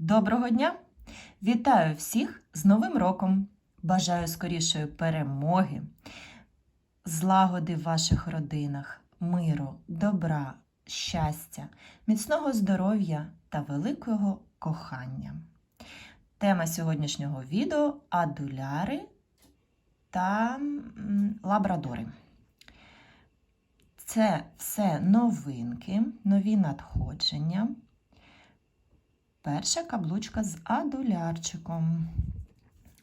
Доброго дня! Вітаю всіх з Новим роком! Бажаю скорішої перемоги, злагоди в ваших родинах, миру, добра, щастя, міцного здоров'я та великого кохання. Тема сьогоднішнього відео адуляри та лабрадори. Це все новинки, нові надходження. Перша каблучка з адулярчиком.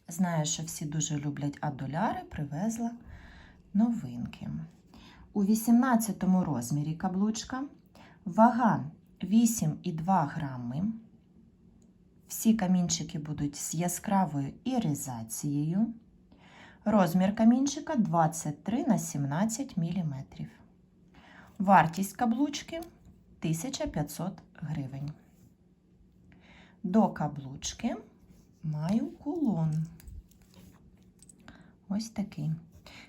Знаю, що всі дуже люблять адуляри, привезла новинки. У 18 розмірі каблучка, вага 8,2 грами. Всі камінчики будуть з яскравою іризацією. Розмір камінчика 23 на 17 мм. Вартість каблучки 1500 гривень. До каблучки маю кулон. Ось такий.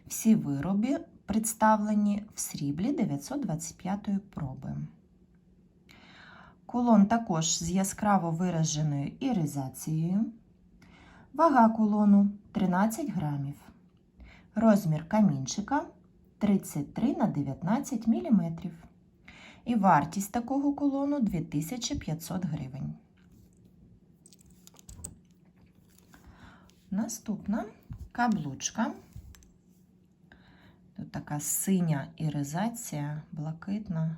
Всі вироби представлені в сріблі 925 проби. Кулон також з яскраво вираженою іризацією. Вага кулону 13 грамів. Розмір камінчика 33 на 19 мм. І вартість такого кулону 2500 гривень. Наступна каблучка. Тут така синя іризація, блакитна,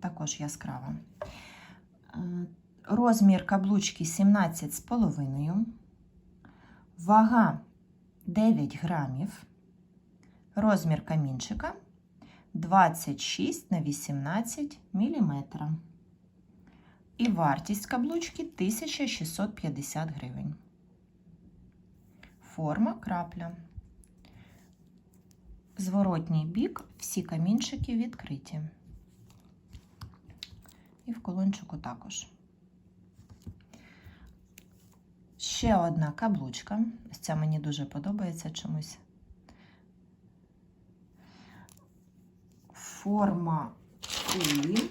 також яскрава. Е, Розмір каблучки 17,5, вага 9 грамів, розмір камінчика 26 на 18 міліметра. І вартість каблучки 1650 гривень. Форма крапля. Зворотній бік, всі камінчики відкриті. І в колончику також. Ще одна каблучка. Ось ця мені дуже подобається чомусь. Форма кулі.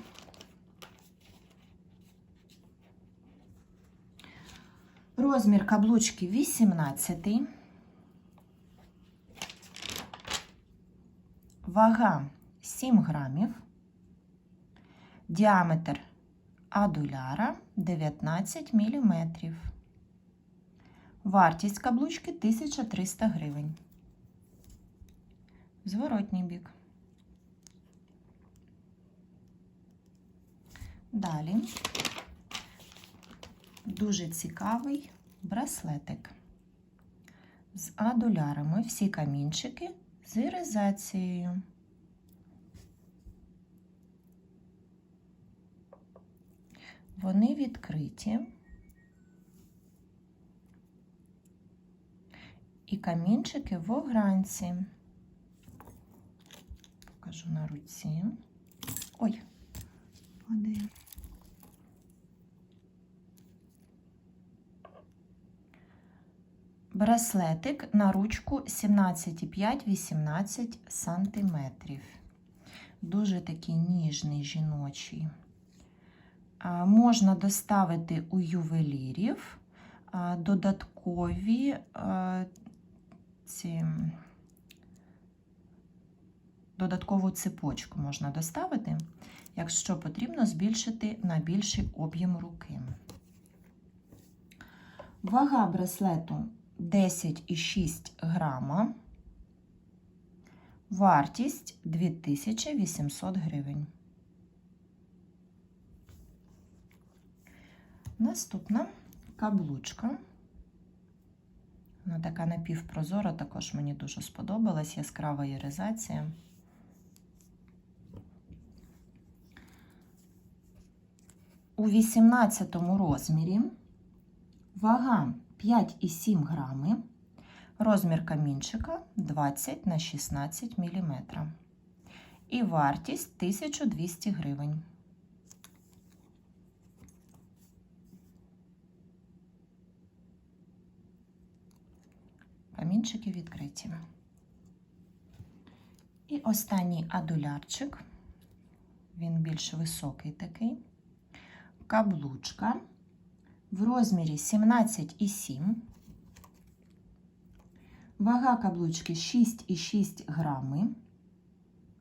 Розмір каблучки 18. Вага 7 грамів. Діаметр адуляра 19 мм. Вартість каблучки 1300 гривень. Зворотній бік. Далі дуже цікавий браслетик з адулярами. Всі камінчики з іризацією. Вони відкриті. І камінчики в огранці. Покажу на руці. Ой, падає. Браслетик на ручку 17,5-18 см. Дуже такий ніжний жіночий. Можна доставити у ювелірів додаткові ці, додаткову цепочку можна доставити, якщо потрібно збільшити на більший об'єм руки. Вага браслету 10,6 грама. Вартість 2800 гривень. Наступна каблучка. Вона така напівпрозора, також мені дуже сподобалась яскрава іризація. У 18 розмірі вага 5,7 грами, розмір камінчика 20 на 16 мм. І вартість 1200 гривень. Камінчики відкриті. І останній адулярчик. Він більш високий такий. каблучка в розмірі 17,7. Вага каблучки 6,6 грами.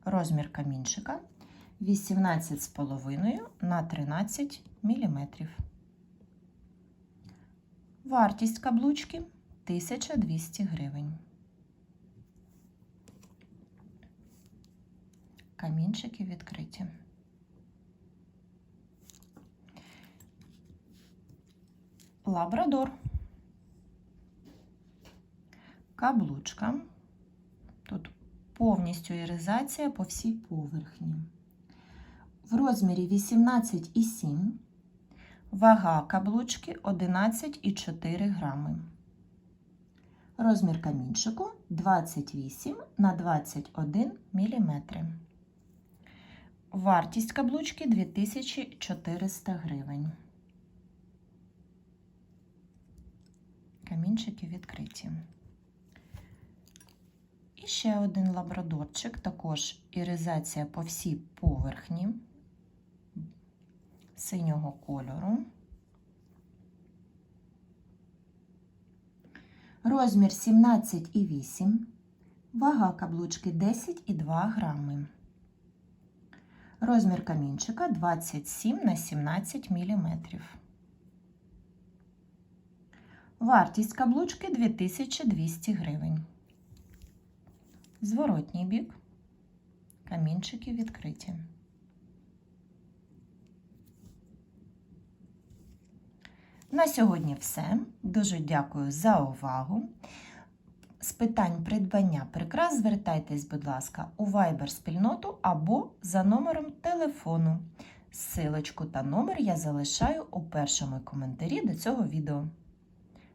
Розмір камінчика 18,5 на 13 мм. Вартість каблучки 1200 гривень. Камінчики відкриті. Лабрадор. Каблучка. Тут повністю іризація по всій поверхні. В розмірі 18,7. Вага каблучки 11,4 грами. Розмір камінчику 28 на 21 мм. Вартість каблучки 2400 гривень. Камінчики відкриті. І ще один лабрадорчик, також іризація по всій поверхні синього кольору. Розмір 17,8, вага каблучки 10,2 грами. Розмір камінчика 27 на 17 мм. Вартість каблучки 2200 гривень. Зворотній бік. Камінчики відкриті. На сьогодні все. Дуже дякую за увагу. З питань придбання прикрас звертайтесь, будь ласка, у Viber спільноту або за номером телефону. Силочку та номер я залишаю у першому коментарі до цього відео.